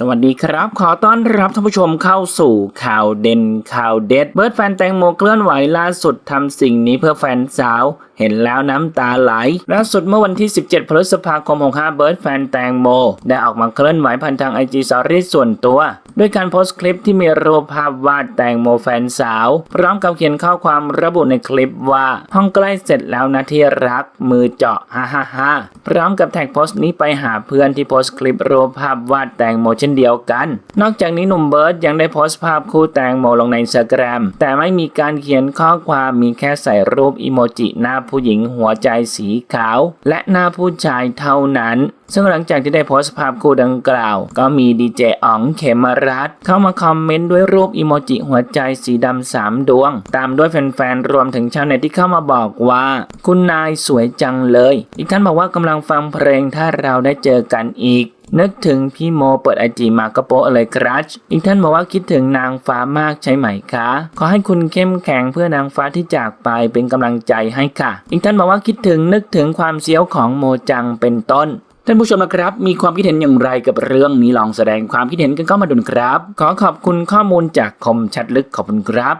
สวัสดีครับ ขอต้อนรับท่านผู้ชมเข้าสู่ข่าวเด่นข่าวเด็ด เบิร์ดแฟนแตงโมเคลื่อนไหวล่าสุดทำสิ่งนี้เพื่อแฟนสาว เห็นแล้วน้ำตาไหลล่าสุดเมื่อวันที่ 17 พฤษภาคม 65 เบิร์ดแฟนแตงโม ได้ออกมาเคลื่อนไหวผ่านทางไอจีสอรี่ส่วนตัว ด้วยการโพสต์คลิปที่มีรูปภาพวาดแตงโมแฟนสาว พร้อมกับเขียนข้อความระบุในคลิปว่าห้องใกล้เสร็จแล้วนะที่รักมือเจาะฮ่าฮ่าฮ่าพร้อมกับแท็กโพสต์นี้ไปหาเพื่อนที่โพสต์คลิปรูปภาพวาดแตงโมเช่นเดียวกัน นอกจากนี้หนุ่มเบิร์ดยังได้โพสต์ภาพคู่แตงโมลงในสแกรมแต่ไม่มีการเขียนข้อความมีแค่ใส่รูปอีโมจิหน้าผู้หญิงหัวใจสีขาว และหน้าผู้ชายเท่านั้น ซึ่งหลังจากที่ได้โพสต์ภาพคู่ดังกล่าว ก็มีดีเจอ๋องเขมรัตเข้ามาคอมเมนต์ด้วยรูปอีโมจิหัวใจสีดำสามดวง ตามด้วยแฟนๆ รวมถึงชาวเน็ตที่เข้ามาบอกว่า คุณนายสวยจังเลย อีกท่านบอกว่ากำลังฟังเพลงถ้าเราได้เจอกันอีกนึกถึงพี่โมเปิดไอจีมาก็โปะเลยครับอีกท่านบอกว่าคิดถึงนางฟ้ามากใช่ไหมคะ ขอให้คุณเข้มแข็งเพื่อนางฟ้าที่จากไปเป็นกำลังใจให้ค่ะ อีกท่านบอกว่าคิดถึงนึกถึงความเสียวของโมจังเป็นต้น ท่านผู้ชมนะครับ มีความคิดเห็นอย่างไรกับเรื่องนี้ลองแสดงความคิดเห็นกันเข้ามาดูนะครับ ขอขอบคุณข้อมูลจากคมชัดลึกขอบคุณครับ